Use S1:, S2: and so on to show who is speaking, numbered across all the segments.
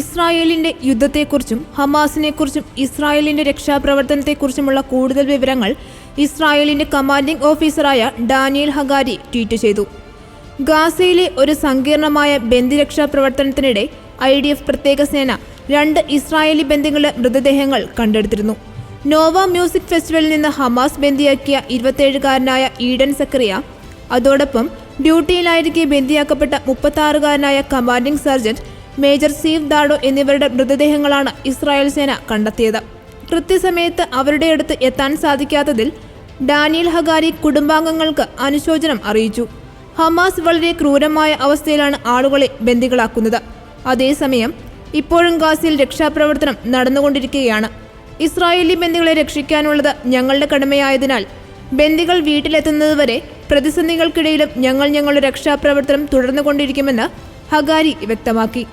S1: ഇസ്രായേലിന്റെ യുദ്ധത്തെക്കുറിച്ചും ഹമാസിനെക്കുറിച്ചും ഇസ്രായേലിന്റെ രക്ഷാപ്രവർത്തനത്തെക്കുറിച്ചുമുള്ള കൂടുതൽ വിവരങ്ങൾ ഇസ്രായേലിന്റെ കമാൻഡിംഗ് ഓഫീസറായ ഡാനിയൽ ഹഗാരി ട്വീറ്റ് ചെയ്തു. ഗാസയിലെ ഒരു സങ്കീർണമായ ബന്ദിരക്ഷാ പ്രവർത്തനത്തിനിടെ ഐ ഡി എഫ് പ്രത്യേക സേന രണ്ട് ഇസ്രായേലി ബന്ദികളുടെ മൃതദേഹങ്ങൾ കണ്ടെടുത്തിരുന്നു. നോവ മ്യൂസിക് ഫെസ്റ്റിവലിൽ നിന്ന് ഹമാസ് ബന്ദിയാക്കിയ ഇരുപത്തേഴുകാരനായ ഈഡൻ സക്രിയ അതോടൊപ്പം ഡ്യൂട്ടിയിലായിരിക്കെ ബന്ദിയാക്കപ്പെട്ട മുപ്പത്താറുകാരനായ commanding sergeant major Ziv Dado എന്നിവരുടെ മൃതദേഹങ്ങളാണ് ഇസ്രായേൽ സേന കണ്ടെത്തിയത്. കൃത്യസമയത്ത് അവരുടെ അടുത്ത് എത്താൻ സാധിക്കാത്തതിൽ ഡാനിയൽ ഹഗാരി കുടുംബാംഗങ്ങൾക്ക് അനുശോചനം അറിയിച്ചു. ഹമാസ് വളരെ ക്രൂരമായ അവസ്ഥയിലാണ് ആളുകളെ ബന്ദികളാക്കുന്നത്. അതേസമയം ഇപ്പോഴും ഗാസയിൽ രക്ഷാപ്രവർത്തനം നടന്നുകൊണ്ടിരിക്കുകയാണ്. ഇസ്രായേലി ബന്ദികളെ രക്ഷിക്കാനുള്ളത് ഞങ്ങളുടെ കടമയായതിനാൽ ബന്ദികൾ വീട്ടിലെത്തുന്നതുവരെ പ്രതിസന്ധികൾക്കിടയിലും ഞങ്ങൾ ഞങ്ങളുടെ രക്ഷാപ്രവർത്തനം തുടർന്നുകൊണ്ടിരിക്കുമെന്ന് ഹഗാരി വ്യക്തമാക്കി.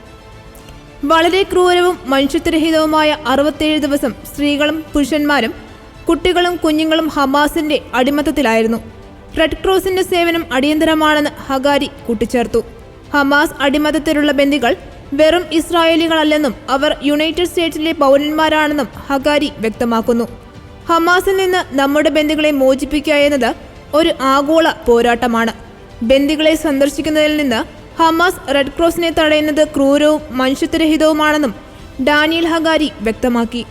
S1: വളരെ ക്രൂരവും മനുഷ്യത്വരഹിതവുമായ അറുപത്തേഴ് ദിവസം സ്ത്രീകളും പുരുഷന്മാരും കുട്ടികളും കുഞ്ഞുങ്ങളും ഹമാസിന്റെ അടിമത്തത്തിലായിരുന്നു. റെഡ് ക്രോസിന്റെ സേവനം അടിയന്തരമാണെന്ന് ഹഗാരി കൂട്ടിച്ചേർത്തു. ഹമാസ് അടിമത്തത്തിലുള്ള ബന്ദികൾ വെറും ഇസ്രായേലികളല്ലെന്നും അവർ യുണൈറ്റഡ് സ്റ്റേറ്റ്സിലെ പൗരന്മാരാണെന്നും ഹഗാരി വ്യക്തമാക്കുന്നു. ഹമാസിൽ നിന്ന് നമ്മുടെ ബന്ദികളെ മോചിപ്പിക്കുക എന്നത് ഒരു ആഗോള പോരാട്ടമാണ്. ബന്ദികളെ സന്ദർശിക്കുന്നതിൽ നിന്ന് ഹമാസ് റെഡ് ക്രോസിനെ തടയുന്നത് ക്രൂരവും മനുഷ്യത്വരഹിതവുമാണെന്നും ഡാനിയൽ ഹഗാരി വ്യക്തമാക്കി.